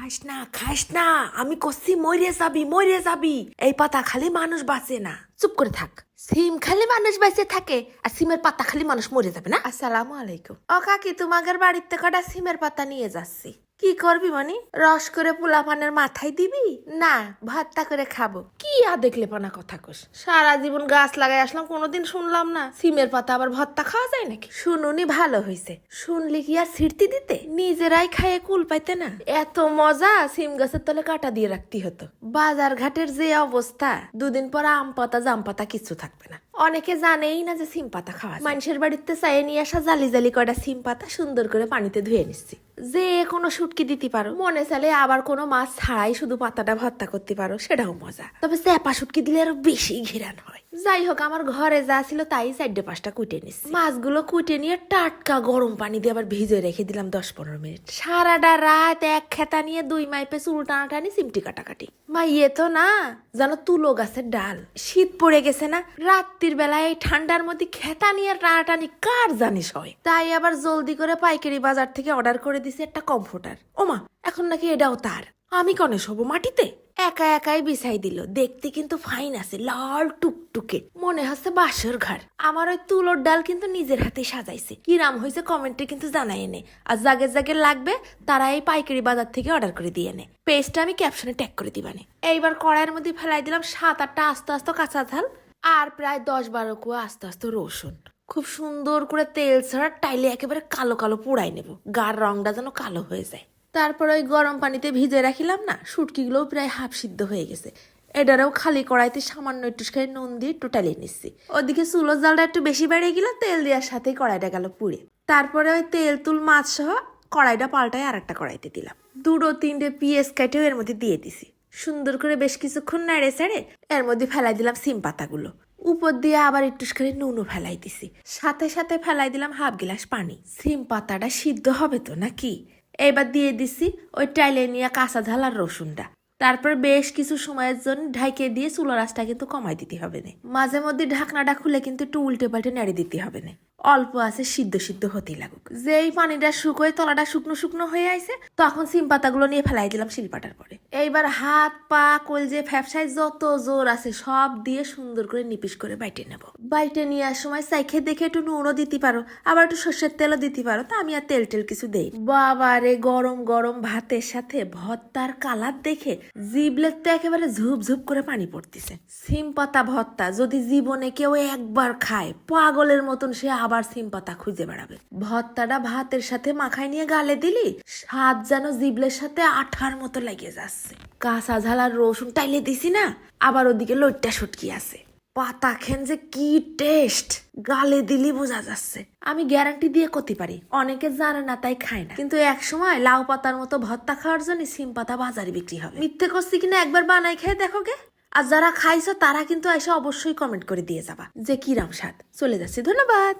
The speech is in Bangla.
খাস না খাস না। আমি কষি মরে যাবি মরে যাবি। এই পাতা খালি মানুষ বাঁচে না। চুপ করে থাক। সিম খালি মানুষ বেঁচে থাকে, আর সিমের পাতা খালি মানুষ মরে যাবে না। আসসালামু আলাইকুম। ও কাকি, তোমাদের বাড়িতে কটা সিমের পাতা নিয়ে যাচ্ছি? কি করবি মানে রস করে পোলা পানের মাথায় দিবি? না, ভর্তা করে খাব। কি আর দেখলে পানা কথা কোস? সারা জীবন গাছ লাগাই আসলাম, কোনোদিন শুনলাম না। সিমের পাতা আবার ভর্তা খাওয়া যায় নাকি? শুনুনি, ভালো হয়েছে শুনলি কি আর ছিড়তি দিতে? নিজেরাই খায়ে কুল পাইতে না? এত মজা, সিম গাছের তলে কাটা দিয়ে রাখতে হতো। বাজার ঘাটের যে অবস্থা, দুদিন পর আম পাতা, জাম পাতা কিছু থাকবে না। অনেকে জানেই না যে সিম পাতা খাওয়া মানুষের বাড়িতে চাইয়ে নিয়ে আসা জালি জালি কটা সিম পাতা সুন্দর করে পানিতে ধুয়ে নিচ্ছি। যে কোনো সুটকি দিতে পারো। মনে চাইলে আবার কোনো মাছ ছাড়াই শুধু পাতাটা ভর্তা করতে পারো, সেটাও মজা। তবে চেপা শুটকি দিলে আরও বেশি ঘিরান হয়। যাই হোক, আমার ঘরে যা ছিল তাই চারটে পাঁচটা কুটে নিচ্ছি মাছগুলো কুটে নিয়ে টাটকা গরম পানি দিয়ে আবার ভিজে রেখে দিলাম দশ পনেরো মিনিট। সারাটা রাত এক খেতা নিয়ে দুই মাইপে চুল টানাটানি সিমটি কাটাকাটি। মা ইয়ে তো না, যেন তুলো গাছের ডাল। শীত পড়ে গেছে না, রাত্রির বেলায় এই ঠান্ডার মধ্যে খেতা নিয়ে টানাটানি কার জানিস হয়? তাই আবার জলদি করে পাইকারি বাজার থেকে অর্ডার করে দিছি একটা কমফোর্টার। ওমা, এখন নাকি এটাও তার। আমি কনে শোবো মাটিতে? একা একাই বিছাই দিল। দেখতে কিন্তু ফাইন আছে, লাল টুকটুকে। মনে হচ্ছে বাসর ঘর আমার ওই তুলোর ডাল কিন্তু নিজের হাতে সাজাইছে। কিরাম হয়েছে কমেন্টে কিন্তু জানাই নে আর জাগে জাগে লাগবে, তারা এই পাইকারি বাজার থেকে অর্ডার করে দিয়ে নে পেস্টটা আমি ক্যাপশনে ট্যাগ করে দিবানে। এইবার কড়াইয়ের মধ্যে ফেলাই দিলাম সাত আটটা আস্তে আস্তে কাঁচা ঝাল আর প্রায় দশ বারো কুয়া আস্তে আস্তে রসুন। খুব সুন্দর করে তেল ছাড়া টাইলে একেবারে কালো কালো পোড়াই নেব। গার রংটা যেন কালো হয়ে যায়। তারপর ওই গরম পানিতে ভিজে রাখিলাম না শুটকিগুলোও প্রায় হাফ সিদ্ধ হয়ে গেছে। এটারেও খালি কড়াইতে সামান্য একটু খাই নুন দিয়ে টোটালি নিচ্ছি। ওদিকে চুলোর জালটা একটু বেশি বেড়ে গেল তেল দেওয়ার সাথেই কড়াইটা গেল পুড়ে। তারপরে ওই তেল, তুল, মাছ সহ কড়াইটা পাল্টায় আর একটা কড়াইতে দিলাম। দুটো তিনটে পিএস কেটেও এর মধ্যে দিয়ে দিছি। সুন্দর করে বেশ কিছুক্ষণ নেড়ে ছেড়ে এর মধ্যে ফেলাই দিলাম সিম পাতাগুলো। উপর দিয়ে আবার একটু করে নুনও ফেলাই দিছি। সাথে সাথে ফেলাই দিলাম হাফ গ্লাস পানি। সিম পাতাটা সিদ্ধ হবে তো নাকি? এবার দিয়ে দিছি ওই টাইলে নিয়ে কাঁচা ঝাল আর রসুনটা। তারপর বেশ কিছু সময়ের জন্য ঢাকে দিয়ে চুলো রাসটা কিন্তু কমাই দিতে হবে না। মাঝে মধ্যে ঢাকনাটা খুলে কিন্তু একটু উল্টে পাল্টে নেড়ে দিতে হবে না। অল্প আছে, সিদ্ধ সিদ্ধ হতেই লাগুক। যেই পানিটা শুকোয়, তলাটা শুকনো শুকনো হয়ে আইছে, তখন সিম পাতাগুলো নিয়ে ফেলাই দিলাম শিলপাটার পরে। এইবার হাত, পা, কলজে, ফ্যাপসায় যত জোর আছে, সব দিয়ে সুন্দর করে নিপিস করে বাইটে নেব। বাইটে নেওয়ার সময় সাইখে দেখে একটু নুনও দিতে পারো, আবার একটু সর্ষের তেলও দিতে পারো, তা আমি আর তেল টেল কিছু দেই বাবা রে, গরম গরম ভাতের সাথে ভর্তার কালার দেখে জিবলের তো একেবারে ঝুপ ঝুপ করে পানি পড়তেছে। সিম পাতা ভর্তা যদি জীবনে কেউ একবার খায়, পাগলের মতন সে আবার সিম পাতা খুঁজে বেড়াবে। ভর্তাটা ভাতের সাথে মাখায় নিয়ে গালে দিলি, স্বাদ যেন জিবলের সাথে আঠার মতো লেগে যাচ্ছে। কাঁচা ঝাল আর রসুন টাইলে দিছি না, আবার ওদিকে লইট্টা শুটকি আছে। পাতা খেন যে কি টেস্ট, গালে দিলি বোঝা যাচ্ছে। আমি গ্যারান্টি দিয়ে করতে পারি, অনেকে জানে না তাই খায় না। কিন্তু এক সময় লাউ পাতার মতো ভর্তা খাওয়ার জন্য সিম পাতা বাজারে বিক্রি হবে। মিথ্যে করছি কিনা একবার বানাই খেয়ে দেখো গে। আর যারা খাইছো তারা কিন্তু এসে অবশ্যই কমেন্ট করে দিয়ে যাবা যে কিরাম স্বাদ। চলে যাচ্ছি, ধন্যবাদ।